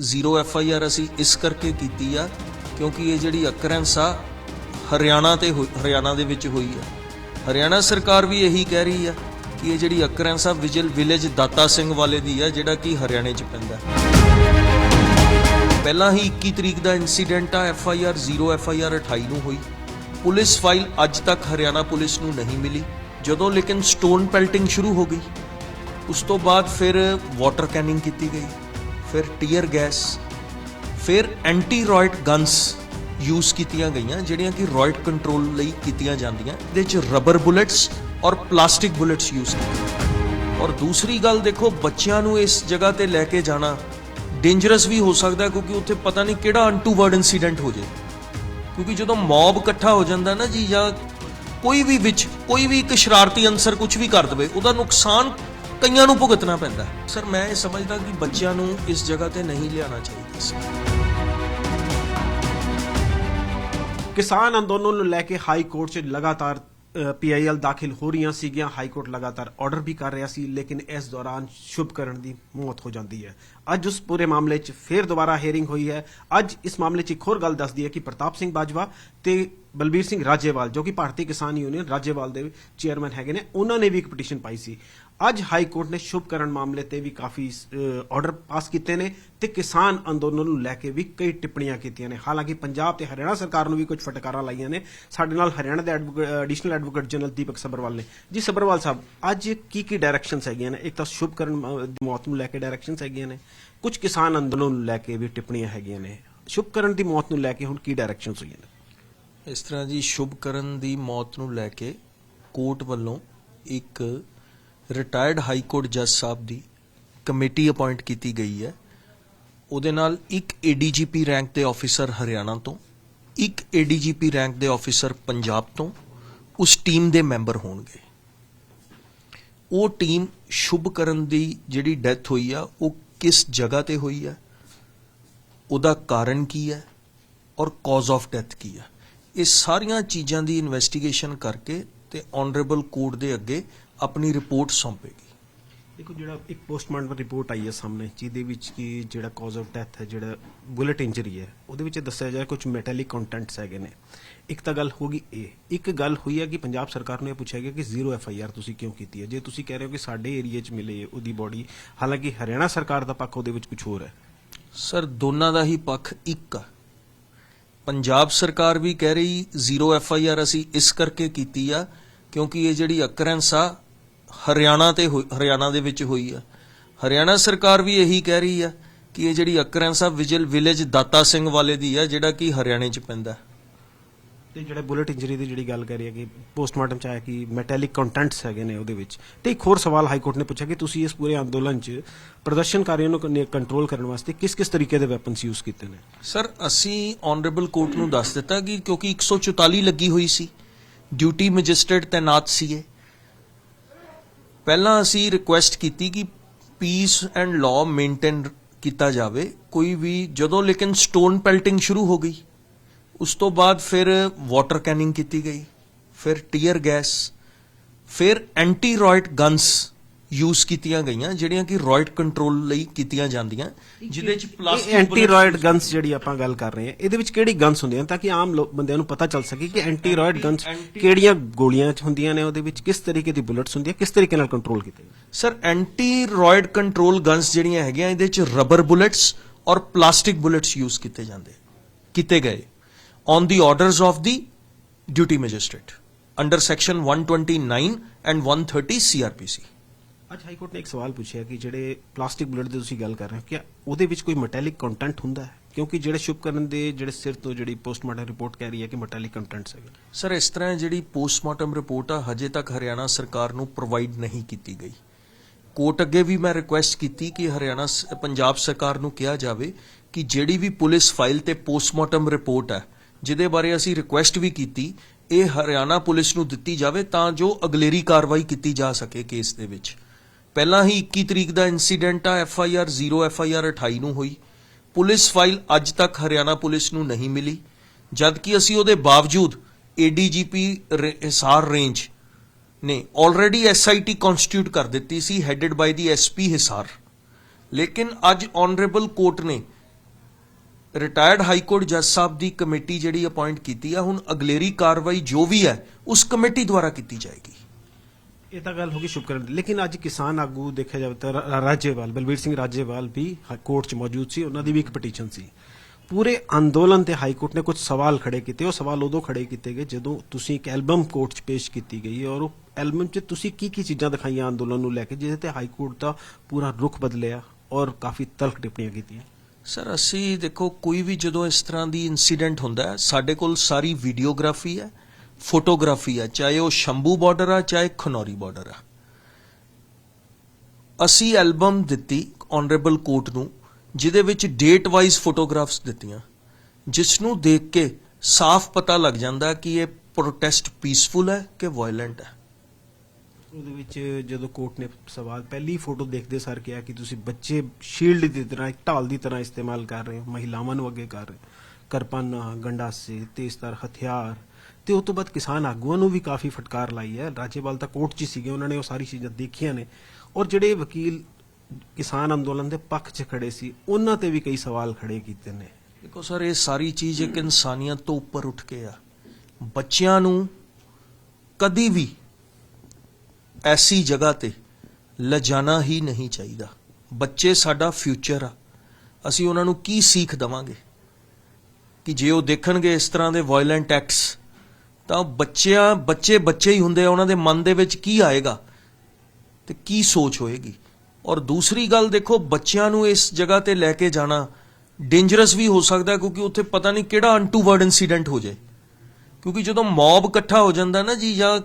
Zero F I R ਅਸੀਂ ਇਸ ਕਰਕੇ ਕੀਤੀ ਆ, ਕਿਉਂਕਿ ਇਹ ਜਿਹੜੀ ਅਕਰੈਂਸ ਆ, ਹਰਿਆਣਾ ਤੇ ਹੋਈ- ਹਰਿਆਣਾ ਦੇ ਵਿੱਚ ਹੋਈ ਆ। ਹਰਿਆਣਾ ਸਰਕਾਰ ਵੀ ਇਹੀ ਕਹਿ ਰਹੀ ਆ ਕਿ ਇਹ ਜਿਹੜੀ ਅਕਰੈਂਸ ਆ, ਵਿਜਲ ਵਿਲੇਜ ਦਾਤਾ ਸਿੰਘ ਵਾਲੇ ਦੀ ਆ, ਜਿਹੜਾ ਕਿ ਹਰਿਆਣੇ 'ਚ ਪੈਂਦਾ। ਪਹਿਲਾਂ ਹੀ 21 ਤਰੀਕ ਦਾ ਇਨਸੀਡੈਂਟ ਆ, F I R 0 F I R 28 ਨੂੰ ਹੋਈ। ਪੁਲਿਸ ਫਾਈਲ ਅੱਜ ਤੱਕ ਹਰਿਆਣਾ ਪੁਲਿਸ ਨੂੰ ਨਹੀਂ ਮਿਲੀ। ਜਦੋਂ ਲੇਕਿਨ ਸਟੋਨ ਪੈਲਟਿੰਗ ਸ਼ੁਰੂ ਹੋ ਗਈ, ਉਸ ਤੋਂ ਬਾਅਦ ਫਿਰ ਵਾਟਰ ਕੈਨਿੰਗ ਕੀਤੀ ਗਈ। ਫਿਰ ਟੀਅਰ ਗੈਸ ਫਿਰ ਐਂਟੀ ਰੋਇਟ ਗਨਸ ਯੂਜ਼ ਕੀਤੀਆਂ ਗਈਆਂ, ਜਿਹੜੀਆਂ ਕਿ ਰॉयਟ ਕੰਟਰੋਲ ਲਈ ਕੀਤੀਆਂ ਜਾਂਦੀਆਂ, ਇਹਦੇ ਚ ਰਬਰ ਬੁਲੇਟਸ ਔਰ ਪਲਾਸਟਿਕ ਬੁਲੇਟਸ ਯੂਜ਼ ਕੀਤੀਆਂ। ਔਰ ਦੂਸਰੀ ਗੱਲ ਦੇਖੋ, ਬੱਚਿਆਂ ਨੂੰ ਇਸ ਜਗ੍ਹਾ ਤੇ ਲੈ ਕੇ ਜਾਣਾ ਡੇਂਜਰਸ ਵੀ ਹੋ ਸਕਦਾ ਕਿਉਂਕਿ ਉੱਥੇ ਪਤਾ ਨਹੀਂ ਕਿਹੜਾ ਅਨਟੂਵਰਡ ਇਨਸੀਡੈਂਟ ਹੋ ਜੇ। ਕਿਉਂਕਿ ਜਦੋਂ ਮੌਬ ਇਕੱਠਾ ਹੋ ਜਾਂਦਾ ਨਾ ਜੀ, ਜਾਂ ਕੋਈ ਵੀ ਵਿੱਚ, ਕੋਈ ਵੀ ਇੱਕ ਸ਼ਰਾਰਤੀ ਅੰਸਰ ਕੁਝ ਵੀ ਕਰ ਦਵੇ, ਉਹਦਾ ਨੁਕਸਾਨ ਕਈਆਂ ਨੂੰ ਭੁਗਤਣਾ ਪੈਂਦਾ। ਸਰ, ਮੈਂ ਇਹ ਸਮਝਦਾ ਕਿ ਬੱਚਿਆਂ ਨੂੰ ਇਸ ਜਗ੍ਹਾ ਤੇ ਨਹੀਂ ਲਿਆਉਣਾ ਚਾਹੀਦਾ ਸੀ ਕਿਸਾਨ ਅੰਦੋਲਨ ਨੂੰ ਲੈ ਕੇ ਹਾਈ ਕੋਰਟ 'ਚ ਲਗਾਤਾਰ ਪੀਆਈਐਲ ਦਾਖਲ ਹੋ ਰਹੀਆਂ ਸੀਗੀਆਂ। ਹਾਈ ਕੋਰਟ ਲਗਾਤਾਰ ਆਰਡਰ ਵੀ ਕਰ ਰਿਹਾ ਸੀ, ਲੇਕਿਨ ਇਸ ਦੌਰਾਨ ਸ਼ੁਭਕਰਨ ਦੀ ਮੌਤ ਹੋ ਜਾਂਦੀ ਹੈ। ਅੱਜ ਉਸ ਪੂਰੇ ਮਾਮਲੇ 'ਚ ਫੇਰ ਦੁਬਾਰਾ ਹੀਅਰਿੰਗ ਹੋਈ ਹੈ। ਅੱਜ ਇਸ ਮਾਮਲੇ 'ਚ ਇੱਕ ਹੋਰ ਗੱਲ ਦੱਸਦੀ ਹੈ ਕਿ ਪ੍ਰਤਾਪ ਸਿੰਘ ਬਾਜਵਾ ਤੇ ਬਲਬੀਰ ਸਿੰਘ ਰਾਜੇਵਾਲ, ਜੋ ਕਿ ਭਾਰਤੀ ਕਿਸਾਨ ਯੂਨੀਅਨ ਰਾਜੇਵਾਲ ਦੇ ਚੇਅਰਮੈਨ ਹੈਗੇ ਨੇ, ਉਹਨਾਂ ਨੇ ਵੀ ਇੱਕ ਪਟੀਸ਼ਨ ਪਾਈ ਸੀ। ਅੱਜ ਹਾਈ ਕੋਰਟ ਨੇ ਸ਼ੁਭਕਰਨ ਮਾਮਲੇ ਤੇ ਵੀ ਕਾਫੀ ਆਰਡਰ ਪਾਸ ਕੀਤੇ ਨੇ ਤੇ ਕਿਸਾਨ ਅੰਦੋਲਨ ਨੂੰ ਲੈ ਕੇ ਵੀ ਕਈ ਟਿੱਪਣੀਆਂ ਕੀਤੀਆਂ ਨੇ। ਹਾਲਾਂਕਿ ਪੰਜਾਬ ਤੇ ਹਰਿਆਣਾ ਸਰਕਾਰ ਨੂੰ ਵੀ ਕੁਝ ਫਟਕਾਰਾਂ ਲਾਈਆਂ ਨੇ। ਸਾਡੇ ਨਾਲ ਹਰਿਆਣਾ ਦੇ additional advocate general Deepak Sabharwal ਨੇ। ਜੀ ਸਬਰਵਾਲ ਸਾਹਿਬ ਅੱਜ ਕੀ ਕੀ ਡਾਇਰੈਕਸ਼ਨਸ ਹੈਗੀਆਂ ਨੇ? ਇੱਕ ਤਾਂ ਸ਼ੁਭਕਰਨ ਅ, ਦੀ ਮੌਤ ਨੂੰ ਲੈ ਕੇ ਡਾਇਰੈਕਸ਼ਨਸ ਹੈਗੀਆਂ ਨੇ। ਕੁਝ ਕਿਸਾਨ ਅੰਦੋਲਨ ਨੂੰ ਲੈ ਕੇ ਵੀ ਟਿੱਪਣੀਆਂ ਹੈਗੀਆਂ ਨੇ। ਸ਼ੁਭਕਰਨ ਦੀ ਮੌਤ ਨੂੰ ਲੈ ਕੇ ਹੁਣ ਕੀ ਡਾਇਰੈਕਸ਼ਨਸ ਹੋਈਆਂ ਨੇ? ਇਸ ਤਰ੍ਹਾਂ ਜੀ ਸ਼ੁਭਕਰਨ ਦੀ ਮੌਤ ਨੂੰ ਲੈ ਕੇ ਕੋਰਟ ਵੱਲੋਂ ਇੱਕ ਰਿਟਾਇਰਡ ਹਾਈ ਕੋਰਟ ਜੱਜ ਸਾਹਿਬ ਦੀ ਕਮੇਟੀ ਅਪਾਇੰਟ ਕੀਤੀ ਗਈ ਹੈ। ਉਹਦੇ ਨਾਲ ਇੱਕ ਏਡੀਜੀਪੀ ਰੈਂਕ ਦੇ ਆਫੀਸਰ ਹਰਿਆਣਾ ਤੋਂ, ਇੱਕ ਏਡੀਜੀਪੀ ਰੈਂਕ ਦੇ ਆਫੀਸਰ ਪੰਜਾਬ ਤੋਂ, ਉਸ ਟੀਮ ਦੇ ਮੈਂਬਰ ਹੋਣਗੇ। ਉਹ ਟੀਮ ਸ਼ੁਭਕਰਨ ਦੀ ਜਿਹੜੀ ਡੈਥ ਹੋਈ ਆ, ਉਹ ਕਿਸ ਜਗ੍ਹਾ ਤੇ ਹੋਈ ਆ? ਉਹਦਾ ਕਾਰਨ ਕੀ ਹੈ ਔਰ ਕਾਜ਼ ਆਫ ਡੈਥ ਕੀ ਹੈ ਇਹ ਸਾਰੀਆਂ ਚੀਜ਼ਾਂ ਦੀ ਇਨਵੈਸਟੀਗੇਸ਼ਨ ਕਰਕੇ ਤੇ ਆਨਰੇਬਲ ਕੋਰਟ ਦੇ ਅੱਗੇ ਆਪਣੀ ਰਿਪੋਰਟ ਸੌਂਪੇਗੀ। ਦੇਖੋ ਜਿਹੜਾ ਇੱਕ ਪੋਸਟਮਾਰਟਮ ਰਿਪੋਰਟ ਆਈ ਹੈ ਸਾਹਮਣੇ ਜਿਹਦੇ ਵਿੱਚ ਕਿ ਜਿਹੜਾ ਕਾਜ਼ ਆਫ ਡੈਥ ਹੈ ਜਿਹੜਾ ਬੁਲੇਟ ਇੰਜਰੀ ਹੈ ਉਹਦੇ ਵਿੱਚ ਦੱਸਿਆ ਜਾ ਕੁਝ ਮੈਟੈਲਿਕ ਕੰਟੈਂਟਸ ਹੈਗੇ ਨੇ। ਇੱਕ ਤਾਂ ਗੱਲ ਹੋ ਗਈ ਇਹ ਇੱਕ ਗੱਲ ਹੋਈ ਹੈ ਕਿ ਪੰਜਾਬ ਸਰਕਾਰ ਨੂੰ ਇਹ ਪੁੱਛਿਆ ਗਿਆ ਕਿ ਜ਼ੀਰੋ ਐਫ ਆਈ ਆਰ ਤੁਸੀਂ ਕਿਉਂ ਕੀਤੀ ਹੈ? ਜੇ ਤੁਸੀਂ ਕਹਿ ਰਹੇ ਹੋ ਕਿ ਸਾਡੇ ਏਰੀਆ 'ਚ ਮਿਲੇ ਉਹਦੀ ਬੋਡੀ ਹਾਲਾਂਕਿ ਹਰਿਆਣਾ ਸਰਕਾਰ ਦਾ ਪੱਖ ਉਹਦੇ ਵਿੱਚ ਕੁਝ ਹੋਰ ਹੈ। ਸਰ ਦੋਨਾਂ ਦਾ ਹੀ ਪੱਖ ਇੱਕ ਆ। ਪੰਜਾਬ ਸਰਕਾਰ ਵੀ ਕਹਿ ਰਹੀ ਜ਼ੀਰੋ ਐਫ ਆਈ ਆਰ ਅਸੀਂ ਇਸ ਕਰਕੇ ਕੀਤੀ ਆ ਕਿਉਂਕਿ ਇਹ ਜਿਹੜੀ ਅਕਰੈਂਸ ਆ ਹਰਿਆਣਾ ਤੇ ਹਰਿਆਣਾ ਦੇ ਵਿੱਚ ਹੋਈ ਆ। ਹਰਿਆਣਾ ਸਰਕਾਰ ਵੀ ਇਹੀ ਕਹਿ ਰਹੀ ਆ ਕਿ ਇਹ ਜਿਹੜੀ ਅਕਰੈਂਸ ਆ ਵਿਜਲ ਵਿਲੇਜ ਦਾਤਾ ਸਿੰਘ ਵਾਲੇ ਦੀ ਆ ਜਿਹੜਾ ਕਿ ਹਰਿਆਣੇ 'ਚ ਪੈਂਦਾ। ਤੇ ਜਿਹੜਾ ਬੁਲੇਟ ਇੰਜਰੀ ਦੀ ਜਿਹੜੀ ਗੱਲ ਕਰ ਹੈ ਕਿ ਪੋਸਟਮਾਰਟਮ ਚ ਆਇਆ ਕਿ ਮੈਟੈਲਿਕ ਕੰਟੈਂਟਸ ਹੈਗੇ ਨੇ ਉਹਦੇ ਵਿੱਚ। ਤੇ ਇੱਕ ਹੋਰ ਸਵਾਲ ਹਾਈ ਕੋਰਟ ਨੇ ਪੁੱਛਿਆ ਕਿ ਤੁਸੀਂ ਇਸ ਪੂਰੇ ਅੰਦੋਲਨ 'ਚ ਪ੍ਰਦਰਸ਼ਨਕਾਰੀਆਂ ਨੂੰ ਕੰਟਰੋਲ ਕਰਨ ਵਾਸਤੇ ਕਿਸ ਕਿਸ ਤਰੀਕੇ ਦੇ ਵੈਪਨਸ ਯੂਜ਼ ਕੀਤੇ ਨੇ? ਸਰ ਅਸੀਂ ਆਨਰੇਬਲ ਕੋਰਟ ਨੂੰ ਦੱਸ ਦਿੱਤਾ ਕਿ ਕਿਉਂਕਿ 144 ਲੱਗੀ ਹੋਈ ਸੀ। ਡਿਊਟੀ ਮੈਜਿਸਟ੍ਰੇਟ ਤੈਨਾਤ ਸੀਗੇ। ਪਹਿਲਾਂ ਅਸੀਂ ਰਿਕੁਐਸਟ ਕੀਤੀ ਕਿ ਪੀਸ ਐਂਡ ਲਾਅ ਮੇਨਟੇਨ ਕੀਤਾ ਜਾਵੇ, ਕੋਈ ਵੀ ਜਦੋਂ ਲੇਕਿਨ ਸਟੋਨ ਪੈਲਟਿੰਗ ਸ਼ੁਰੂ ਹੋ ਗਈ, ਉਸ ਤੋਂ ਬਾਅਦ ਫਿਰ ਵਾਟਰ ਕੈਨਿੰਗ ਕੀਤੀ ਗਈ, ਫਿਰ ਟੀਅਰ ਗੈਸ ਫਿਰ ਐਂਟੀ ਰॉयਟ ਗਨਸ ਯੂਜ਼ ਕੀਤੀਆਂ ਗਈਆਂ ਜਿਹੜੀਆਂ ਕਿ ਰੋਇਡ ਕੰਟਰੋਲ ਲਈ ਕੀਤੀਆਂ ਜਾਂਦੀਆਂ ਜਿਹਦੇ ਵਿੱਚ ਪਲਾਸਟਿਕ ਐਂਟੀ ਰੋਇਡ ਗਨਸ ਜਿਹੜੀ ਆਪਾਂ ਗੱਲ ਕਰ ਰਹੇ ਹਾਂ ਇਹਦੇ ਵਿੱਚ ਕਿਹੜੀ ਗਨਸ ਹੁੰਦੀਆਂ ਤਾਂ ਕਿ ਆਮ ਲੋਕ ਬੰਦਿਆਂ ਨੂੰ ਪਤਾ ਚੱਲ ਸਕੇ ਕਿ ਐਂਟੀ ਰੋਇਡ ਗਨਸ ਕਿਹੜੀਆਂ ਗੋਲੀਆਂ ਚ ਹੁੰਦੀਆਂ ਨੇ ਉਹਦੇ ਵਿੱਚ ਕਿਸ ਤਰੀਕੇ ਦੀ ਬੁਲੇਟਸ ਹੁੰਦੀਆਂ ਕਿਸ ਤਰੀਕੇ ਨਾਲ ਕੰਟਰੋਲ ਕੀਤੇ sir anti riot control guns ਜਿਹੜੀਆਂ ਹੈਗੀਆਂ ਇਹਦੇ ਵਿੱਚ ਰਬਰ ਬੁਲੇਟਸ ਔਰ ਪਲਾਸਟਿਕ ਬੁਲੇਟਸ ਯੂਜ਼ ਕੀਤੇ ਜਾਂਦੇ ਕੀਤੇ ਗਏ। On the orders of the duty magistrate under section 129 and 130 CRPC ਅੱਜ ਹਾਈ ਕੋਰਟ ਨੇ ਇੱਕ ਸਵਾਲ ਪੁੱਛਿਆ ਕਿ ਜਿਹੜੇ ਪਲਾਸਟਿਕ ਬੁਲੇਟ ਦੀ ਤੁਸੀਂ ਗੱਲ ਕਰ ਰਹੇ ਹੋ ਕਿ ਉਹਦੇ ਵਿੱਚ ਕੋਈ ਮੈਟੈਲਿਕ ਕੰਟੈਂਟ ਹੁੰਦਾ ਹੈ? ਕਿਉਂਕਿ ਜਿਹੜੇ ਸ਼ੁਭਕਰਨ ਦੇ ਜਿਹੜੇ ਸਿਰ ਤੋਂ ਜਿਹੜੀ ਪੋਸਟਮਾਰਟਮ ਰਿਪੋਰਟ ਕਹਿ ਰਹੀ ਹੈ ਕਿ ਮੈਟੈਲਿਕ ਕੰਟੈਂਟਸ ਹੈਗੇ। ਸਰ ਇਸ ਤਰ੍ਹਾਂ ਜਿਹੜੀ ਪੋਸਟਮਾਰਟਮ ਰਿਪੋਰਟ ਆ ਹਜੇ ਤੱਕ ਹਰਿਆਣਾ ਸਰਕਾਰ ਨੂੰ ਪ੍ਰੋਵਾਈਡ ਨਹੀਂ ਕੀਤੀ ਗਈ। ਕੋਰਟ ਅੱਗੇ ਵੀ ਮੈਂ ਰਿਕੁਐਸਟ ਕੀਤੀ ਕਿ ਹਰਿਆਣਾ ਪੰਜਾਬ ਸਰਕਾਰ ਨੂੰ ਕਿਹਾ ਜਾਵੇ ਕਿ ਜਿਹੜੀ ਵੀ ਪੁਲਿਸ ਫਾਈਲ ਤੇ ਪੋਸਟਮਾਰਟਮ ਰਿਪੋਰਟ ਹੈ ਜਿਹਦੇ ਬਾਰੇ ਅਸੀਂ ਰਿਕੁਐਸਟ ਵੀ ਕੀਤੀ ਇਹ ਹਰਿਆਣਾ ਪੁਲਿਸ ਨੂੰ ਦਿੱਤੀ ਜਾਵੇ ਤਾਂ ਜੋ ਅਗਲੇਰੀ ਕਾਰਵਾਈ ਕੀਤੀ ਜਾ ਸਕੇ ਕੇਸ ਦੇ ਵਿੱਚ। ਪਹਿਲਾਂ ਹੀ 21 ਤਰੀਕ ਦਾ ਇਨਸੀਡੈਂਟ ਆ F I R 0 F I R 28 ਨੂੰ ਹੋਈ। ਪੁਲਿਸ ਫਾਈਲ ਅੱਜ ਤੱਕ ਹਰਿਆਣਾ ਪੁਲਿਸ ਨੂੰ ਨਹੀਂ ਮਿਲੀ, ਜਦਕਿ ਅਸੀਂ ਉਹਦੇ ਬਾਵਜੂਦ ਏਡੀਜੀਪੀ ਹਿਸਾਰ ਰੇਂਜ ਨੇ ਆਲਰੇਡੀ ਐਸਆਈਟੀ ਕਨਸਟੀਟਿਊਟ ਕਰ ਦਿੱਤੀ ਸੀ headed by the SP Hisar ਲੇਕਿਨ ਅੱਜ ਆਨਰੇਬਲ ਕੋਰਟ ਨੇ ਰਿਟਾਇਰਡ ਹਾਈ ਕੋਰਟ ਜੱਜ ਸਾਹਿਬ ਦੀ ਕਮੇਟੀ ਜਿਹੜੀ ਅਪਾਇੰਟ ਕੀਤੀ ਆ, ਹੁਣ ਅਗਲੇਰੀ ਕਾਰਵਾਈ ਜੋ ਵੀ ਹੈ, ਉਸ ਕਮੇਟੀ ਦੁਆਰਾ ਕੀਤੀ ਜਾਏਗੀ। ਇਹ ਤਾਂ ਗੱਲ ਹੋ ਗਈ ਸ਼ੁਭਕਰਨ ਦੀ। ਲੇਕਿਨ ਅੱਜ ਕਿਸਾਨ ਆਗੂ ਦੇਖਿਆ ਜਾਵੇ ਤਾਂ ਰਾਜੇਵਾਲ, ਬਲਬੀਰ ਸਿੰਘ ਰਾਜੇਵਾਲ ਵੀ ਕੋਰਟ 'ਚ ਮੌਜੂਦ ਸੀ। ਉਹਨਾਂ ਦੀ ਵੀ ਇੱਕ ਪਟੀਸ਼ਨ ਸੀ। ਪੂਰੇ ਅੰਦੋਲਨ ਤੇ ਹਾਈ ਕੋਰਟ ਨੇ ਕੁਝ ਸਵਾਲ ਖੜੇ ਕੀਤੇ। ਉਹ ਸਵਾਲ ਉਦੋਂ ਖੜੇ ਕੀਤੇ ਗਏ ਜਦੋਂ ਤੁਸੀਂ ਇੱਕ ਐਲਬਮ ਕੋਰਟ 'ਚ ਪੇਸ਼ ਕੀਤੀ ਗਈ ਔਰ ਉਹ ਐਲਬਮ 'ਚ ਤੁਸੀਂ ਕੀ ਕੀ ਚੀਜ਼ਾਂ ਦਿਖਾਈਆਂ ਅੰਦੋਲਨ ਨੂੰ ਲੈ ਕੇ, ਜਿਹਦੇ ਤੇ ਹਾਈ ਕੋਰਟ ਦਾ ਪੂਰਾ ਰੁਖ ਬਦਲਿਆ ਔਰ ਕਾਫੀ ਤਲਖ ਟਿੱਪਣੀਆਂ ਕੀਤੀਆਂ? ਸਰ, ਅਸੀਂ ਦੇਖੋ, ਕੋਈ ਵੀ ਜਦੋਂ ਇਸ ਤਰ੍ਹਾਂ ਦੀ ਇਨਸੀਡੈਂਟ ਹੁੰਦਾ ਸਾਡੇ ਕੋਲ ਸਾਰੀ ਵੀਡੀਓਗ੍ਰਾਫੀ ਹੈ। ਫੋਟੋਗ੍ਰਾਫੀ ਆ, ਚਾਹੇ ਉਹ ਸ਼ੰਭੂ ਬਾਰਡਰ ਆ, ਚਾਹੇ ਖਨੌਰੀ ਬਾਰਡਰ ਆ। ਅਸੀਂ ਐਲਬਮ ਦਿੱਤੀ ਆਨਰੇਬਲ ਕੋਰਟ ਨੂੰ, ਜਿਹਦੇ ਵਿੱਚ ਡੇਟ ਵਾਈਜ਼ ਫੋਟੋਗ੍ਰਾਫਸ ਦਿੱਤੀਆਂ ਜਿਸ ਨੂੰ ਦੇਖ ਕੇ ਸਾਫ਼ ਪਤਾ ਲੱਗ ਜਾਂਦਾ ਕਿ ਇਹ ਪ੍ਰੋਟੈਸਟ ਪੀਸਫੁਲ ਹੈ ਕਿ ਵਾਇਲੈਂਟ ਹੈ। ਉਹਦੇ ਵਿੱਚ ਜਦੋਂ ਕੋਰਟ ਨੇ ਸਵਾਲ, ਪਹਿਲੀ ਫੋਟੋ ਦੇਖਦੇ ਸਰ ਕਿਹਾ ਕਿ ਤੁਸੀਂ ਬੱਚੇ ਸ਼ੀਲਡ ਦੀ ਤਰ੍ਹਾਂ, ਇੱਕ ਢਾਲ ਦੀ ਤਰ੍ਹਾਂ ਇਸਤੇਮਾਲ ਕਰ ਰਹੇ ਹੋ, ਮਹਿਲਾਵਾਂ ਨੂੰ ਅੱਗੇ ਕਰ ਰਹੇ ਹੋ। ਕਿਰਪਾਨਾਂ, ਗੰਡਾਸੇ, ਤੇਜ਼ਧਾਰ, ਹਥਿਆਰ ਤੇ ਉਸ ਤੋਂ ਬਾਅਦ ਕਿਸਾਨ ਆਗੂਆਂ ਨੂੰ ਵੀ ਕਾਫੀ ਫਟਕਾਰ ਲਾਈ ਹੈ। ਰਾਜੇਵਾਲ ਤਾਂ ਕੋਰਟ 'ਚ ਸੀਗੇ, ਉਹਨਾਂ ਨੇ ਉਹ ਸਾਰੀ ਚੀਜ਼ਾਂ ਦੇਖੀਆਂ ਨੇ। ਔਰ ਜਿਹੜੇ ਵਕੀਲ ਕਿਸਾਨ ਅੰਦੋਲਨ ਦੇ ਪੱਖ 'ਚ ਖੜੇ ਸੀ, ਉਹਨਾਂ ਤੇ ਵੀ ਕਈ ਸਵਾਲ ਖੜੇ ਕੀਤੇ ਨੇ। ਦੇਖੋ ਸਰ, ਇਹ ਸਾਰੀ ਚੀਜ਼ ਇੱਕ ਇਨਸਾਨੀਅਤ ਤੋਂ ਉੱਪਰ ਉੱਠ ਕੇ ਆ। ਬੱਚਿਆਂ ਨੂੰ ਕਦੀ ਵੀ ਐਸੀ ਜਗ੍ਹਾ ਤੇ ਲਿਜਾਣਾ ਹੀ ਨਹੀਂ ਚਾਹੀਦਾ। ਬੱਚੇ ਸਾਡਾ ਫਿਊਚਰ ਆ। ਅਸੀਂ ਉਹਨਾਂ ਨੂੰ ਕੀ ਸੀਖ ਦਵਾਂਗੇ? ਕਿ ਜੇ ਉਹ ਦੇਖਣਗੇ ਇਸ ਤਰ੍ਹਾਂ ਦੇ ਵਾਇਲੈਂਟ ਐਕਟਸ ਤਾਂ ਬੱਚਿਆਂ, ਬੱਚੇ ਬੱਚੇ ਹੀ ਹੁੰਦੇ ਆ, ਉਹਨਾਂ ਦੇ ਮਨ ਦੇ ਵਿੱਚ ਕੀ ਆਏਗਾ ਤੇ ਕੀ ਸੋਚ ਹੋਏਗੀ? ਔਰ ਦੂਸਰੀ ਗੱਲ ਦੇਖੋ, ਬੱਚਿਆਂ ਨੂੰ ਇਸ ਜਗ੍ਹਾ ਤੇ ਲੈ ਕੇ ਜਾਣਾ ਡੇਂਜਰਸ ਵੀ ਹੋ ਸਕਦਾ ਕਿਉਂਕਿ ਉੱਥੇ ਪਤਾ ਨਹੀਂ ਕਿਹੜਾ ਅਨਟੂਵਰਡ ਇਨਸੀਡੈਂਟ ਹੋ ਜਾਏ। ਕਿਉਂਕਿ ਜਦੋਂ ਮੌਬ ਇਕੱਠਾ ਹੋ ਜਾਂਦਾ ਨਾ ਜੀ, ਜਾਂ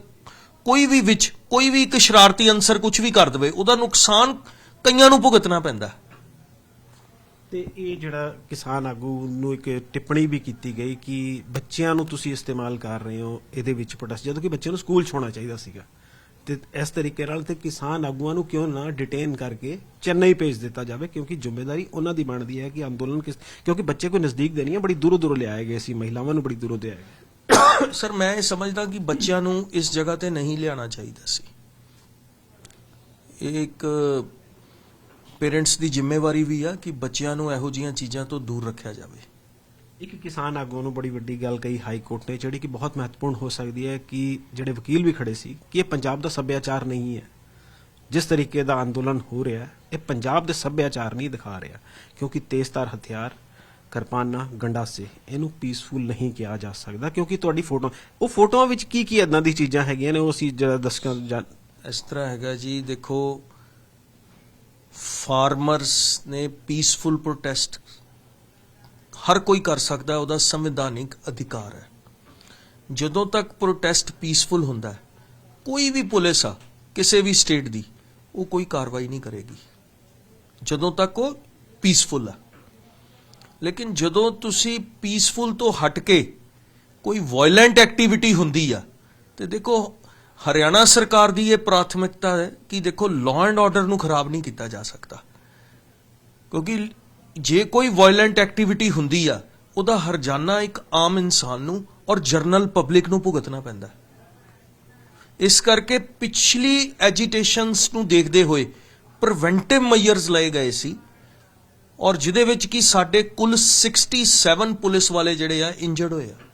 ਕੋਈ ਵੀ ਵਿੱਚ, ਕੋਈ ਵੀ ਇੱਕ ਸ਼ਰਾਰਤੀ ਅਨਸਰ ਕੁਝ ਵੀ ਕਰ ਦਵੇ, ਉਹਦਾ ਨੁਕਸਾਨ ਕਈਆਂ ਨੂੰ ਭੁਗਤਣਾ ਪੈਂਦਾ। ਤੇ ਇਹ ਜਿਹੜਾ ਕਿਸਾਨ ਆਗੂ ਨੂੰ ਇੱਕ ਟਿੱਪਣੀ ਵੀ ਕੀਤੀ ਗਈ ਕਿ ਬੱਚਿਆਂ ਨੂੰ ਤੁਸੀਂ ਇਸਤੇਮਾਲ ਕਰ ਰਹੇ ਹੋ, ਇਹਦੇ ਵਿੱਚ ਪ੍ਰੋਟੈਸਟ ਜਦੋਂ ਕਿ ਬੱਚਿਆਂ ਨੂੰ ਸਕੂਲ ਛੋਣਾ ਚਾਹੀਦਾ ਸੀਗਾ। ਤੇ ਇਸ ਤਰੀਕੇ ਨਾਲ ਤੇ ਕਿਸਾਨ ਆਗੂਆਂ ਨੂੰ ਕਿਉਂ ਨਾ ਡਿਟੇਨ ਕਰਕੇ ਚੇਨਈ ਭੇਜ ਦਿੱਤਾ ਜਾਵੇ, ਕਿਉਂਕਿ ਜ਼ਿੰਮੇਵਾਰੀ ਉਹਨਾਂ ਦੀ ਬਣਦੀ ਹੈ ਕਿ ਅੰਦੋਲਨ ਕਿਸ, ਕਿਉਂਕਿ ਬੱਚੇ ਕੋਈ ਨਜ਼ਦੀਕ ਦੇ ਨਹੀਂ ਹੈ, ਬੜੀ ਦੂਰੋਂ ਦੂਰੋਂ ਲਿਆਏ ਗਏ ਸੀ, ਮਹਿਲਾਵਾਂ ਨੂੰ ਬੜੀ ਦੂਰੋਂ ਦੇ ਆਏ ਸਰ ਮੈਂ ਇਹ ਸਮਝਦਾ ਕਿ ਬੱਚਿਆਂ ਨੂੰ ਇਸ ਜਗ੍ਹਾ ਤੇ ਨਹੀਂ ਲਿਆਣਾ ਚਾਹੀਦਾ ਸੀ। ਇਹ ਇੱਕ ਪੇਰੈਂਟਸ ਦੀ ਜ਼ਿੰਮੇਵਾਰੀ ਵੀ ਆ ਕਿ ਬੱਚਿਆਂ ਨੂੰ ਇਹੋ ਜੀਆਂ ਚੀਜ਼ਾਂ ਤੋਂ ਦੂਰ ਰੱਖਿਆ ਜਾਵੇ। ਇੱਕ ਕਿਸਾਨ ਆਗੂ ਨੂੰ ਬੜੀ ਵੱਡੀ ਗੱਲ ਕਹੀ ਹਾਈ ਕੋਰਟ ਨੇ ਜਿਹੜੀ ਕਿ ਬਹੁਤ ਮਹੱਤਵਪੂਰਨ ਹੋ ਸਕਦੀ ਹੈ ਕਿ ਜਿਹੜੇ ਵਕੀਲ ਵੀ ਖੜੇ ਸੀ ਕਿ ਇਹ ਪੰਜਾਬ ਦਾ ਸੱਭਿਆਚਾਰ ਨਹੀਂ ਹੈ। ਜਿਸ ਤਰੀਕੇ ਦਾ ਅੰਦੋਲਨ ਹੋ ਰਿਹਾ ਹੈ ਇਹ ਪੰਜਾਬ ਦੇ ਸੱਭਿਆਚਾਰ ਨਹੀਂ ਦਿਖਾ ਰਿਹਾ ਕਿਉਂਕਿ ਤੇਜ਼ਧਾਰ ਹਥਿਆਰ ਕਿਰਪਾਨਾਂ ਗੰਡਾਸੇ ਇਹਨੂੰ ਪੀਸਫੁਲ ਨਹੀਂ ਕਿਹਾ ਜਾ ਸਕਦਾ ਕਿਉਂਕਿ ਤੁਹਾਡੀ ਫੋਟੋ ਉਹ ਫੋਟੋਆਂ ਵਿੱਚ ਕੀ ਕੀ ਇਦਾਂ ਦੀ ਚੀਜ਼ਾਂ ਹੈਗੀਆਂ ਨੇ ਉਹ ਅਸੀਂ ਨੂੰ ਜਾਣ- ਇਸ ਤਰ੍ਹਾਂ ਹੈਗਾ ਜੀ ਦੇਖੋ ਫਾਰਮਰਸ ਨੇ ਪੀਸਫੁਲ ਪ੍ਰੋਟੈਸਟ, ਹਰ ਕੋਈ ਕਰ ਸਕਦਾ ਉਹਦਾ ਸੰਵਿਧਾਨਿਕ ਅਧਿਕਾਰ ਹੈ। ਜਦੋਂ ਤੱਕ ਪ੍ਰੋਟੈਸਟ ਪੀਸਫੁਲ ਹੁੰਦਾ ਹੈ, ਕੋਈ ਵੀ ਪੁਲਿਸ ਆ, ਕਿਸੇ ਵੀ ਸਟੇਟ ਦੀ, ਉਹ ਕੋਈ ਕਾਰਵਾਈ ਨਹੀਂ ਕਰੇਗੀ। ਜਦੋਂ ਤੱਕ ਉਹ ਪੀਸਫੁਲ ਆ। ਲੇਕਿਨ ਜਦੋਂ ਤੁਸੀਂ ਪੀਸਫੁਲ ਤੋਂ ਹਟ ਕੇ ਕੋਈ ਵਾਇਲੈਂਟ ਐਕਟੀਵਿਟੀ ਹੁੰਦੀ ਆ, ਤੇ ਦੇਖੋ ਹਰਿਆਣਾ ਸਰਕਾਰ ਦੀ ਇਹ ਪ੍ਰਾਥਮਿਕਤਾ ਹੈ ਕਿ ਦੇਖੋ ਲਾਅ ਐਂਡ ਆਰਡਰ ਨੂੰ ਖਰਾਬ ਨਹੀਂ ਕੀਤਾ ਜਾ ਸਕਦਾ। ਕਿਉਂਕਿ ਜੇ ਕੋਈ ਵਾਇਲੈਂਟ ਐਕਟੀਵਿਟੀ ਹੁੰਦੀ ਆ, ਉਹਦਾ ਹਰਜਾਨਾ ਇੱਕ ਆਮ ਇਨਸਾਨ ਨੂੰ ਔਰ ਜਰਨਲ ਪਬਲਿਕ ਨੂੰ ਭੁਗਤਣਾ ਪੈਂਦਾ। ਇਸ ਕਰਕੇ ਪਿਛਲੀ ਐਜੀਟੇਸ਼ਨਸ ਨੂੰ ਦੇਖਦੇ ਹੋਏ ਪ੍ਰੀਵੈਂਟਿਵ ਮੈਜਰਸ ਲਏ ਗਏ ਸੀ ਔਰ ਜਿਹਦੇ ਵਿੱਚ ਕਿ ਸਾਡੇ ਕੁੱਲ 67 ਪੁਲਿਸ ਵਾਲੇ ਜਿਹੜੇ ਆ ਇੰਜਰਡ ਹੋਏ ਆ।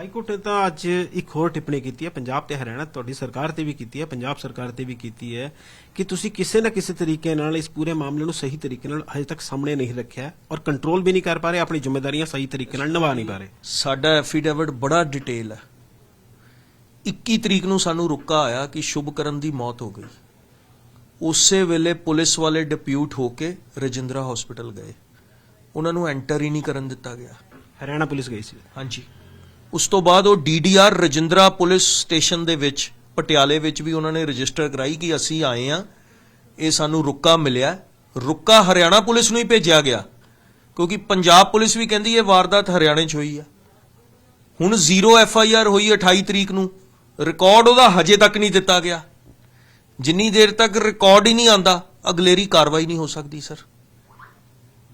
ਹਾਈ ਕੋਰਟ ਨੇ ਤਾਂ ਅੱਜ ਇੱਕ ਹੋਰ ਟਿੱਪਣੀ ਕੀਤੀ ਹੈ ਪੰਜਾਬ ਤੇ ਹਰਿਆਣਾ ਤੁਹਾਡੀ ਸਰਕਾਰ ਤੇ ਵੀ ਕੀਤੀ ਹੈ ਪੰਜਾਬ ਸਰਕਾਰ ਤੇ ਵੀ ਕੀਤੀ ਹੈ ਕਿ ਤੁਸੀਂ ਕਿਸੇ ਨਾ ਕਿਸੇ ਤਰੀਕੇ ਨਾਲ ਇਸ ਪੂਰੇ ਮਾਮਲੇ ਨੂੰ ਸਹੀ ਤਰੀਕੇ ਨਾਲ ਹਜੇ ਤੱਕ ਸਾਹਮਣੇ ਨਹੀਂ ਰੱਖਿਆ ਔਰ ਕੰਟਰੋਲ ਵੀ ਨਹੀਂ ਕਰ ਪਾ ਰਹੇ ਆਪਣੀ ਜ਼ਿੰਮੇਵਾਰੀਆਂ ਸਹੀ ਤਰੀਕੇ ਨਾਲ ਨਿਭਾ ਨਹੀਂ ਪਾ ਰਹੇ। ਸਾਡਾ ਐਫੀਡੇਵਿਟ ਬੜਾ ਡਿਟੇਲ ਹੈ। 21 ਤਰੀਕ ਨੂੰ ਸਾਨੂੰ ਰੁਕਾ ਆਇਆ ਕਿ ਸ਼ੁਭਕਰਨ ਦੀ ਮੌਤ ਹੋ ਗਈ। ਉਸੇ ਵੇਲੇ ਪੁਲਿਸ ਵਾਲੇ ਡਿਪਿਊਟ ਹੋ ਕੇ ਰਜਿੰਦਰਾ ਹਸਪੀਟਲ ਗਏ। ਉਹਨਾਂ ਨੂੰ ਐਂਟਰ ਹੀ ਨਹੀਂ ਕਰਨ ਦਿੱਤਾ ਗਿਆ। ਹਰਿਆਣਾ ਪੁਲਿਸ ਗਈ ਸੀ। ਹਾਂਜੀ। ਉਸ ਤੋਂ ਬਾਅਦ ਉਹ ਡੀਡੀਆਰ ਰਜਿੰਦਰਾ ਪੁਲਿਸ ਸਟੇਸ਼ਨ ਦੇ ਵਿੱਚ, ਪਟਿਆਲੇ ਵਿੱਚ ਵੀ ਉਹਨਾਂ ਨੇ ਰਜਿਸਟਰ ਕਰਾਈ ਕਿ ਅਸੀਂ ਆਏ ਆ ਇਹ ਸਾਨੂੰ ਰੁੱਕਾ ਮਿਲਿਆ। ਰੁੱਕਾ ਹਰਿਆਣਾ ਪੁਲਿਸ ਨੂੰ ਹੀ ਭੇਜਿਆ ਗਿਆ, ਕਿਉਂਕਿ ਪੰਜਾਬ ਪੁਲਿਸ ਵੀ ਕਹਿੰਦੀ ਇਹ ਵਾਰਦਾਤ ਹਰਿਆਣੇ 'ਚ ਹੋਈ ਆ। ਹੁਣ ਜ਼ੀਰੋ ਐਫ ਆਈ ਆਰ ਹੋਈ 28 ਤਰੀਕ ਨੂੰ। ਰਿਕਾਰਡ ਉਹਦਾ ਹਜੇ ਤੱਕ ਨਹੀਂ ਦਿੱਤਾ ਗਿਆ। ਜਿੰਨੀ ਦੇਰ ਤੱਕ ਰਿਕਾਰਡ ਹੀ ਨਹੀਂ ਆਂਦਾ ਅਗਲੇਰੀ ਕਾਰਵਾਈ ਨਹੀਂ ਹੋ ਸਕਦੀ, ਸਰ।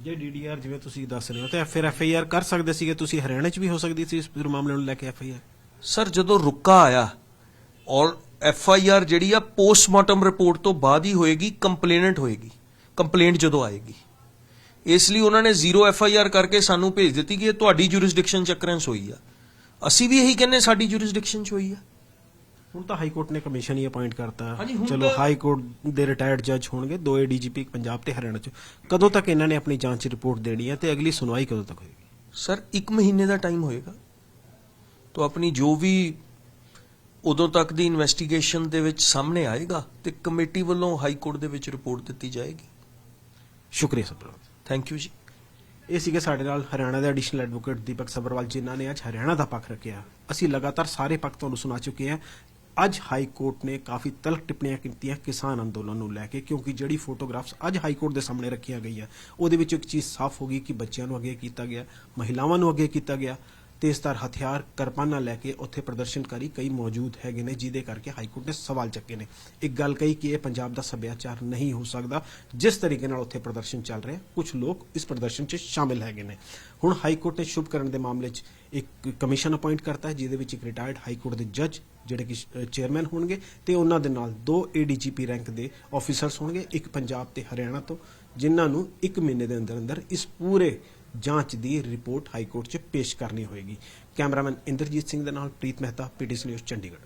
ਜੇ ਡੀਡੀਆਰ ਜਿਵੇਂ ਤੁਸੀਂ ਦੱਸ ਰਹੇ ਹੋ ਤੇ ਫਿਰ ਐਫਆਈਆਰ ਕਰ ਸਕਦੇ ਸੀਗੇ, ਤੁਸੀਂ ਹਰਿਆਣਾ 'ਚ ਵੀ ਹੋ ਸਕਦੀ ਸੀ ਇਸ ਮਾਮਲੇ ਨੂੰ ਲੈ ਕੇ ਐਫਆਈਆਰ ਸਰ ਜਦੋਂ ਰੁਕਾ ਆਇਆ, ਔਰ ਐਫ ਆਈ ਆਰ ਜਿਹੜੀ ਆ ਪੋਸਟਮਾਰਟਮ ਰਿਪੋਰਟ ਤੋਂ ਬਾਅਦ ਹੀ ਹੋਏਗੀ, ਕੰਪਲੇਨੈਂਟ ਹੋਏਗੀ, ਕੰਪਲੇਂਟ ਜਦੋਂ ਆਏਗੀ। ਇਸ ਲਈ ਉਹਨਾਂ ਨੇ ਜ਼ੀਰੋ ਐਫ ਆਈ ਆਰ ਕਰਕੇ ਸਾਨੂੰ ਭੇਜ ਦਿੱਤੀ ਕਿ ਇਹ ਤੁਹਾਡੀ ਜੁਰਿਸਡਿਕਸ਼ਨ ਚ ਅਕਰੈਂਸ ਹੋਈ ਆ। ਅਸੀਂ ਵੀ ਇਹੀ ਕਹਿੰਨੇ ਸਾਡੀ ਜੁਰਿਸਡਿਕਸ਼ਨ ਚ ਹੋਈ ਆ। ਹੁਣ ਤਾਂ ਹਾਈ ਕੋਰਟ ਨੇ ਕਮਿਸ਼ਨ ਹੀ ਅਪਾਇੰਟ ਕਰਤਾ। ਚਲੋ ਹਾਈ ਕੋਰਟ ਦੇ ਰਿਟਾਇਰਡ ਜੱਜ ਹੋਣਗੇ ਦੋ ਏਡੀਜੀਪੀ ਪੰਜਾਬ ਤੇ ਹਰਿਆਣਾ ਚ। ਕਦੋਂ ਤੱਕ ਇਹਨਾਂ ਨੇ ਆਪਣੀ ਜਾਂਚ ਰਿਪੋਰਟ ਦੇਣੀ ਹੈ ਤੇ ਅਗਲੀ ਸੁਣਵਾਈ ਕਦੋਂ ਤੱਕ ਹੋਏਗੀ? ਸਰ 1 ਮਹੀਨੇ ਦਾ ਟਾਈਮ ਹੋਏਗਾ। ਤਾਂ ਆਪਣੀ ਜੋ ਵੀ ਉਦੋਂ ਤੱਕ ਦੀ ਇਨਵੈਸਟੀਗੇਸ਼ਨ ਦੇ ਵਿੱਚ ਸਾਹਮਣੇ ਆਏਗਾ ਤੇ ਕਮੇਟੀ ਵੱਲੋਂ ਹਾਈ ਕੋਰਟ ਦੇ ਵਿੱਚ ਰਿਪੋਰਟ ਦਿੱਤੀ ਜਾਏਗੀ। ਸ਼ੁਕਰੀਆ ਸਰ ਥੈਂਕ ਯੂ ਜੀ। ਇਹ ਸੀਗੇ ਸਾਡੇ ਨਾਲ ਹਰਿਆਣਾ ਦੇ ਐਡੀਸ਼ਨਲ ਐਡਵੋਕੇਟ ਦੀਪਕ ਸਬਰਵਾਲ ਜਿਨ੍ਹਾਂ ਨੇ ਅੱਜ ਹਰਿਆਣਾ ਦਾ ਪੱਖ ਰੱਖਿਆ। ਅਸੀਂ ਲਗਾਤਾਰ ਸਾਰੇ ਪੱਖ ਤੁਹਾਨੂੰ ਸੁਣਾ ਚੁੱਕੇ ਹਾਂ। ਅੱਜ ਹਾਈ ਕੋਰਟ ਨੇ ਕਾਫੀ ਤਲਖ ਟਿੱਪਣੀਆਂ ਕੀਤੀਆਂ ਕਿਸਾਨ ਅੰਦੋਲਨ ਨੂੰ ਲੈ ਕੇ, ਕਿਉਂਕਿ ਜਿਹੜੀ ਫੋਟੋਗ੍ਰਾਫਸ ਅੱਜ ਹਾਈ ਕੋਰਟ ਦੇ ਸਾਹਮਣੇ ਰੱਖੀਆਂ ਗਈਆਂ, ਉਹਦੇ ਵਿੱਚ ਇੱਕ ਚੀਜ਼ ਸਾਫ਼ ਹੋ ਗਈ ਕਿ ਬੱਚਿਆਂ ਨੂੰ ਅੱਗੇ ਕੀਤਾ ਗਿਆ, ਮਹਿਲਾਵਾਂ ਨੂੰ ਅੱਗੇ ਕੀਤਾ ਗਿਆ ਤੇਜ਼ਧਾਰ ਹਥਿਆਰ ਕਿਰਪਾਨਾਂ ਲੈ ਕੇ ਉੱਥੇ ਪ੍ਰਦਰਸ਼ਨਕਾਰੀ ਕਈ ਮੌਜੂਦ ਹੈਗੇ ਨੇ, ਜਿਹਦੇ ਕਰਕੇ ਹਾਈ ਕੋਰਟ ਨੇ ਸਵਾਲ ਚੱਕੇ ਨੇ। ਇੱਕ ਗੱਲ ਕਹੀ ਕਿ ਇਹ ਪੰਜਾਬ ਦਾ ਸੱਭਿਆਚਾਰ ਨਹੀਂ ਹੋ ਸਕਦਾ, ਜਿਸ ਤਰੀਕੇ ਨਾਲ ਉੱਥੇ ਪ੍ਰਦਰਸ਼ਨ ਚੱਲ ਰਿਹਾ, ਕੁਝ ਲੋਕ ਇਸ ਪ੍ਰਦਰਸ਼ਨ 'ਚ ਸ਼ਾਮਿਲ ਹੈਗੇ ਨੇ। ਹੁਣ ਹਾਈ ਕੋਰਟ ਨੇ ਸ਼ੁਭ ਕਰਨ ਦੇ ਮਾਮਲੇ 'ਚ ਇੱਕ ਕਮਿਸ਼ਨ ਅਪਾਇੰਟ ਕਰਤਾ ਹੈ, ਜਿਹਦੇ ਵਿੱਚ ਇੱਕ ਰਿਟਾਇਰਡ ਹਾਈ ਕੋਰਟ ਦੇ ਜੱਜ, ਜਿਹੜੇ ਕਿ ਚੇਅਰਮੈਨ ਹੋਣਗੇ, ਤੇ ਉਹਨਾਂ ਦੇ ਨਾਲ ਦੋ ਏਡੀਜੀਪੀ ਰੈਂਕ ਦੇ ਆਫੀਸਰਸ ਹੋਣਗੇ, ਇੱਕ ਪੰਜਾਬ ਤੇ ਹਰਿਆਣਾ ਤੋਂ, ਜਿਨ੍ਹਾਂ ਨੂੰ 1 ਮਹੀਨੇ ਦੇ ਅੰਦਰ ਅੰਦਰ ਇਸ ਪੂਰੇ ਜਾਂਚ ਦੀ ਰਿਪੋਰਟ ਹਾਈ ਕੋਰਟ 'ਚ ਪੇਸ਼ ਕਰਨੀ ਹੋਏਗੀ। ਕੈਮਰਾਮੈਨ ਇੰਦਰਜੀਤ ਸਿੰਘ ਦੇ ਨਾਲ ਪ੍ਰੀਤ ਮਹਿਤਾ, ਪੀਟੀਸੀ ਨਿਊਜ਼, ਚੰਡੀਗੜ੍ਹ।